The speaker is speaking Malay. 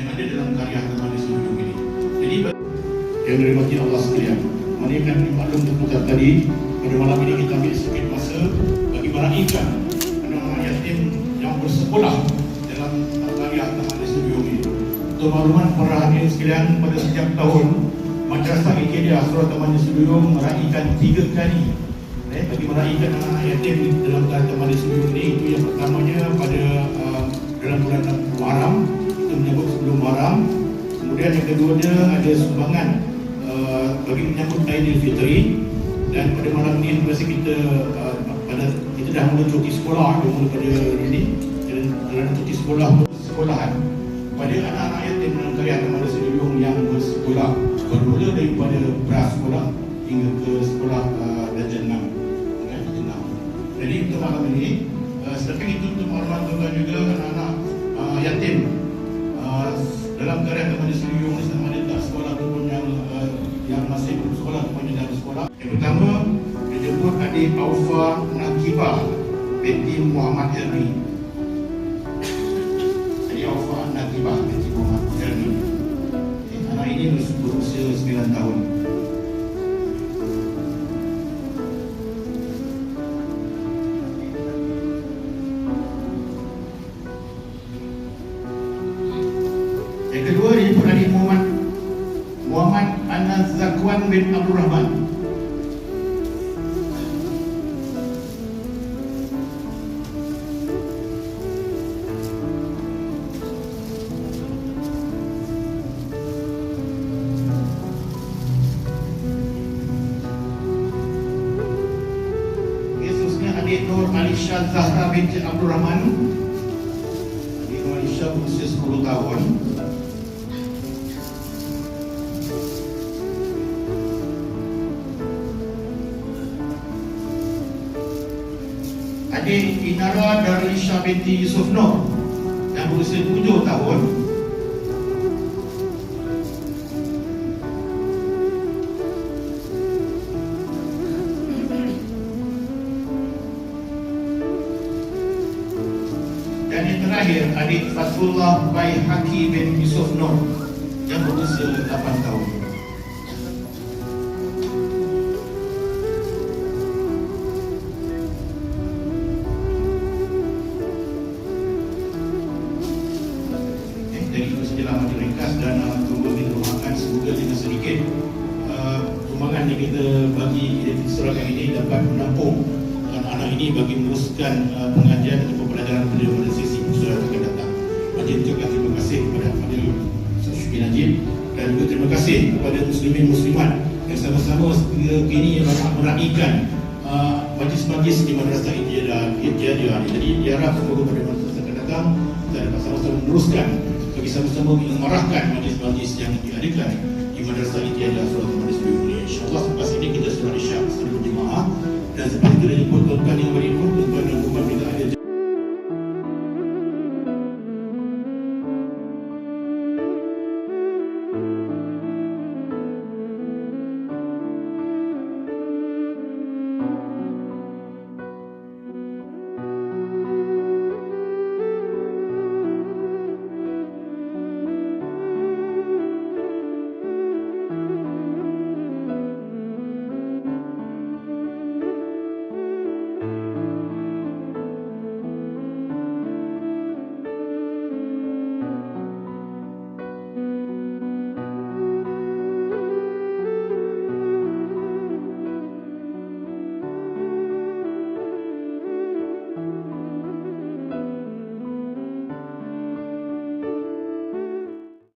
yang ada dalam karya agama di seluruh ini. Jadi yang dirahmati Allah sekalian, yang kami maklum terputar tadi, pada malam ini kita ambil sedikit masa bagi meraihkan anak-anak yatim yang bersekolah dalam karya agama di seluruh ini. Untuk makluman para hadirin sekalian, pada setiap tahun Madrasah Ikedia Surah Taman Seluruh meraihkan tiga kali eh, bagi meraihkan anak-anak yatim dalam Taman Seluruh ini itu yang pertamanya pada uh, dalam bulan Muharram kita menyambut sebelum Muharram kemudian yang keduanya ada sumbangan uh, bagi menyambut Aidilfitri. Dan pada malam ini kasih kita uh, pada kita dah mula cuti sekolah mula pada ini dan kerana cuti sekolah sekolahan pada anak-anak yatim dalam karya Taman Seluruh yang bersekolah. Bermula daripada prasekolah hingga ke sekolah uh, darjah 6 kan darjah 6 jadi untuk malam ini uh, selepas itu untuk tuan juga anak-anak uh, yatim uh, dalam karya Seluruh ni sama ada tak sekolah ataupun yang uh, yang masih belum sekolah ataupun yang dalam sekolah. Yang pertama dijemput adik Aufa Nakibah binti Muhammad Erni Yang kedua pun dari Muhammad Muhammad Anas Zakwan bin Abdul Rahman. Zahra binti Abdul Rahman. Nur Alisha berusia 10 tahun. Adik Inara Darlisha binti Yusuf Nur yang berusia 7 tahun. Dan yang terakhir adik Fatullah Bai Haki bin Yusuf Nur yang berusia semoga dengan sedikit uh, sumbangan yang kita bagi identiti seragam ini dapat menampung anak-anak ini bagi meneruskan uh, pengajian atau pembelajaran beliau pada sesi usaha akan datang. Majlis ucapkan terima kasih kepada Fadil Syufi Najib dan juga terima kasih kepada muslimin muslimat yang sama-sama kini yang banyak meraihkan uh, majlis-majlis di Madrasah Ijazah Ijazah ini. Jadi diharap semoga pada masa akan datang kita dapat sama-sama meneruskan bagi sama-sama mengarahkan majlis-majlis yang diadakan di Madrasah Ijazah Surah Madrasah Seluruh ini. InsyaAllah selepas ini kita sudah isyak seluruh jemaah dan seperti dijemput tuan-tuan yang berimpun